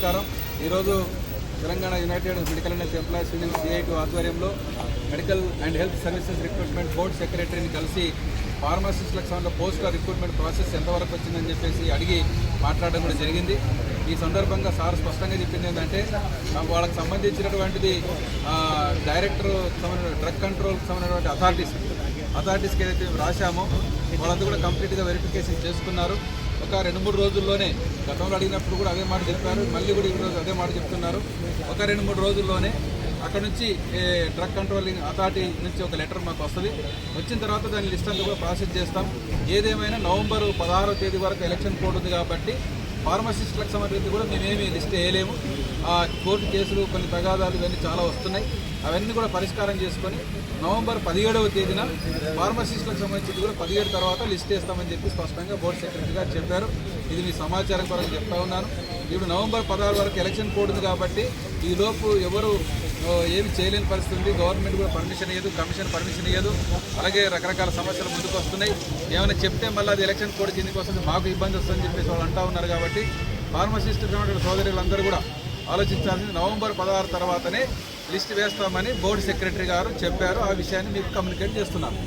నమస్కారం. ఈరోజు Telangana united medical and employees union CIT ఆధ్వర్యంలో medical and health services recruitment board సెక్రటరీని కలిసి ఫార్మసిస్టులకు సంబంధించిన పోస్టుల రిక్రూట్మెంట్ ప్రాసెస్ ఎంతవరకు వచ్చిందని చెప్పేసి అడిగి మాట్లాడడం కూడా జరిగింది. ఈ సందర్భంగా సార్ స్పష్టంగా చెప్పింది ఏంటంటే వాళ్ళకి సంబంధించినటువంటిది డైరెక్టర్ సంబంధించిన డ్రగ్ కంట్రోల్కి సంబంధించినటువంటి అథారిటీస్ అథారిటీస్కి ఏదైతే రాశామో వాళ్ళందరూ కూడా కంప్లీట్గా వెరిఫికేషన్ చేసుకున్నారు. ఒక రెండు మూడు రోజుల్లోనే గతంలో అడిగినప్పుడు కూడా అదే మాట చెప్పారు మళ్ళీ కూడా ఈరోజు అదే మాట చెప్తున్నారు. ఒక రెండు మూడు రోజుల్లోనే అక్కడ నుంచి ఏ, డ్రగ్ కంట్రోలింగ్ అథారిటీ నుంచి ఒక లెటర్ మాకు వస్తుంది. వచ్చిన తర్వాత దాని లిస్ట్ అంతా కూడా ప్రాసెస్ చేస్తాం. ఏదేమైనా నవంబర్ పదహారో తేదీ వరకు ఎలక్షన్ కోడ్ ఉంది కాబట్టి ఫార్మసిస్టులకు సంబంధించి కూడా మేమేమి లిస్ట్ వేయలేము. ఆ కోర్టు కేసులు కొన్ని తగాదాలు ఇవన్నీ చాలా వస్తున్నాయి. అవన్నీ కూడా పరిష్కారం చేసుకొని నవంబర్ పదిహేడవ తేదీన ఫార్మసిస్టులకు సంబంధించి కూడా పదిహేడు తర్వాత లిస్ట్ వేస్తామని చెప్పి స్పష్టంగా బోర్డు సెక్రటరీ గారు చెప్పారు. ఇది మీ సమాచారం కొరకు చెప్తా ఉన్నాను. ఇప్పుడు నవంబర్ పదహారు వరకు ఎలక్షన్ కోడ్ ఉంది కాబట్టి ఈలోపు ఎవరు ఏమి చేయలేని పరిస్థితి ఉంది. గవర్నమెంట్ కూడా పర్మిషన్ ఇవ్వదు కమిషన్ పర్మిషన్ ఇవ్వదు అలాగే రకరకాల సమస్యలు ముందుకు వస్తున్నాయి. ఏమైనా చెప్తే మళ్ళీ అది ఎలక్షన్ కోడ్ కిందకి వస్తుంది. మాకు ఇబ్బంది వస్తుందని చెప్పేసి వాళ్ళు అంటా ఉన్నారు కాబట్టి ఫార్మసిస్ట్ సోదరులందరూ కూడా ఆలోచించాల్సింది. నవంబర్ పదహారు తర్వాతనే లిస్ట్ వేస్తామని బోర్డు సెక్రటరీ గారు చెప్పారు. ఆ విషయాన్ని మీకు కమ్యూనికేట్ చేస్తున్నాను.